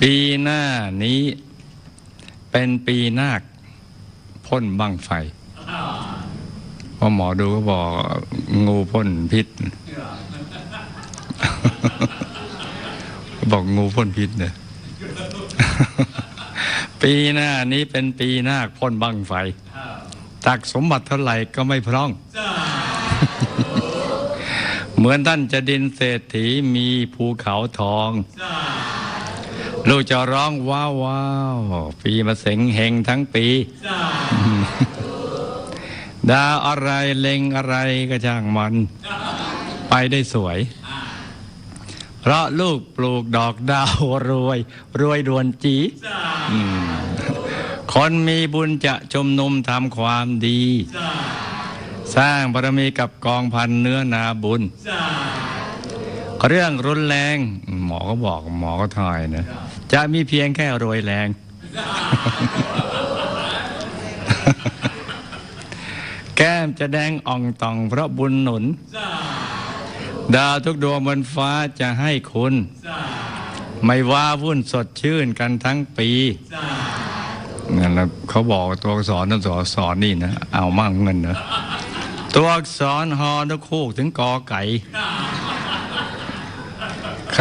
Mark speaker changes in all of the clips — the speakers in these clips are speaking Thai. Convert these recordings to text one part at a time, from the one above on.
Speaker 1: ปีหน้านี้เป็นปีนาคพ่นบังไฟเพราะหมอดูก็บอกงูพ่นพิษ บอกงูพ่นพิษเนี่ยปีหน้านี้เป็นปีนาคพ่นบังไฟ ตักสมบัติเท่าไหร่ก็ไม่พร่อง เหมือนท่านจะดินเศรษฐีมีภูเขาทอง ลูกจะร้องว้าวว้าวปีมาเสงเฮงทั้งปี ดาวอะไรเล็งอะไรก็ช่างมัน ไปได้สวย เพราะลูกปลูกดอกดาวรวย รวยดวนจีอืมคนมีบุญจะชมนุมทำความดี สร้างบารมีกับกองพันเนื้อนาบุญเรื่องรุนแรง หมอก็บอกหมอก็ทายนะ จะมีเพียงแค่รวยแรง แก้มจะแดงอ่องตองเพราะบุญหนุน ดาวทุกดวงบนฟ้าจะให้คุณ ไม่ว่าวุ่นสดชื่นกันทั้งปีนั่นแหละเขาบอกตัวอักษรนั่นสอนสอนนี่นะ เอามั่งเงินนะตัวอักษรฮอนกคูกถึงกอไก่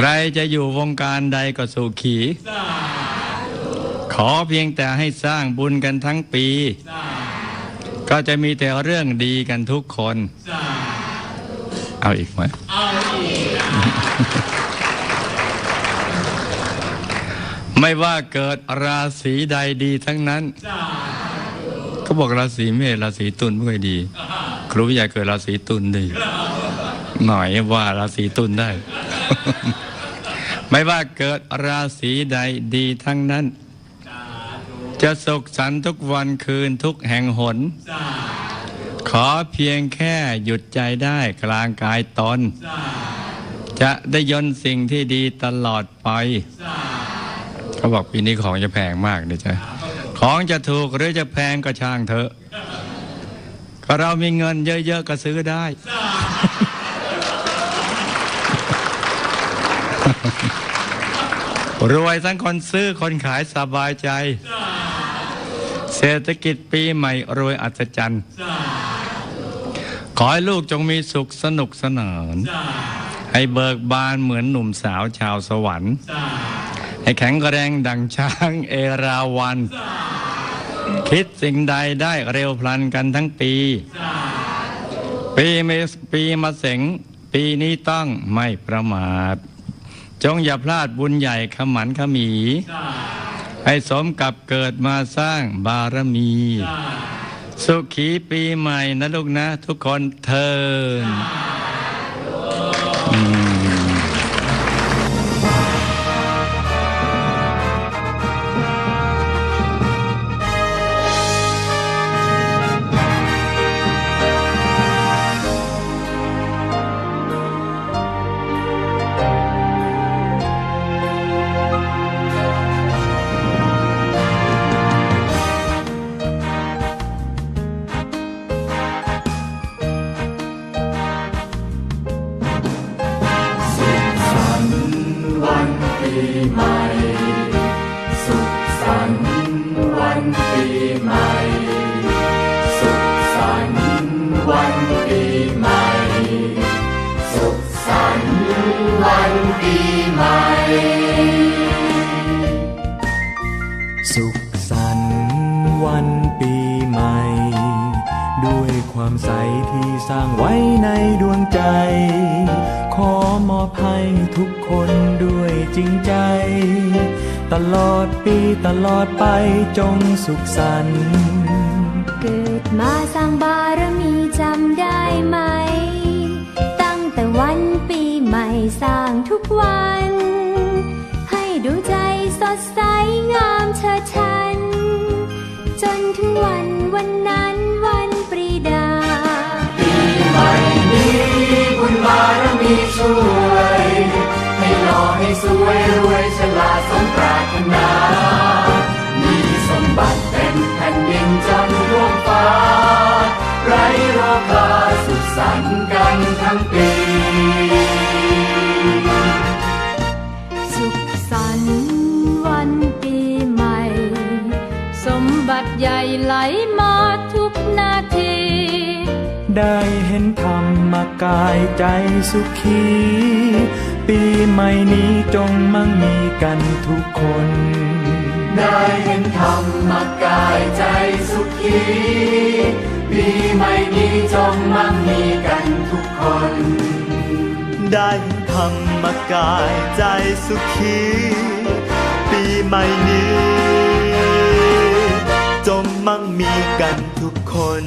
Speaker 1: รจะอยู่วงการใดก็สุขี ขอเพียงแต่ให้สร้างบุญกันทั้งปี ก็จะมีแต่เรื่องดีกันทุกคน เอาอีกไหมไม่ว่าเกิดราศีใดดีทั้งนั้นเขาบอกราศีเมษราศีตุลไม่ค่อยดี ครูวิทยาเกิดราศีตุลดี หน่อยว่าราศีตุลได้ ไม่ว่าเกิดราศีใดดีทั้งนั้น จะสุขสันต์ทุกวันคืนทุกแห่งหน ขอเพียงแค่หยุดใจได้กลางกายตน จะได้ยนสิ่งที่ดีตลอดไป เขาบอกปีนี้ของจะแพงมากเลยจ้ะของจะถูกหรือจะแพงก็ช่างเถอะ ก็เรามีเงินเยอะ ๆ ก็ซื้อได้ รวยทั้งคนซื้อคนขายสบายใจ เศรษฐกิจปีใหม่รวยอัศจรรย์ ขอให้ลูกจงมีสุขสนุกสนาน ให้เบิกบานเหมือนหนุ่มสาวชาวสวรรค์ ให้แข็งแรงดังช้างเอราวัน คิดสิ่งใดได้เร็วพลันกันทั้งปี ปีเมปีมะเสงปีนี้ต้องไม่ประมาท จงอย่าพลาดบุญใหญ่ขมันขมี ให้สมกับเกิดมาสร้างบารมี สุขีปีใหม่นะลูกนะ ทุกคนเทินอืม
Speaker 2: วัน ใหม่ สุขสันต์วันปีใหม่ สุขสันต์วันปีใหม่ สุขสันต์วันปีใหม่
Speaker 3: สุขสันต์วันปีใหม่ ด้วยความใสที่สร้างไว้ในดวงใจ มอบให้ทุกคนด้วยจริงใจ ตลอดปีตลอดไปจงสุขสันต์
Speaker 4: เกิดมาสร้างบารมีจำได้ไหม ตั้งแต่วันปีใหม่สร้างทุกวัน ให้ดวงใจสดใสงามเชิดชัน จนถึงวันวันนั้นวัน
Speaker 2: สวยรวยฉลาดสมปรารถนา มีสมบัติเต็มแผ่นดินจันดวงฟ้า ไร้โราคาสุขสันต์กันทั้งปี
Speaker 4: สุขสันต์วั
Speaker 5: นปีใหม่ สมบัติใหญ่ไหลมาทุกนาที
Speaker 3: ได้เห็นธรรมกายใจสุขี ปีใหม่นี้จงมั่งมีกันทุกคน
Speaker 2: ได้เห็นธรรมกายใจสุขี ปีใหม่นี้จงมั่งมีกันทุกคน
Speaker 6: ได้ธรรมกายใจสุขี ปีใหม่นี้ จงมั่งมีกันทุกคน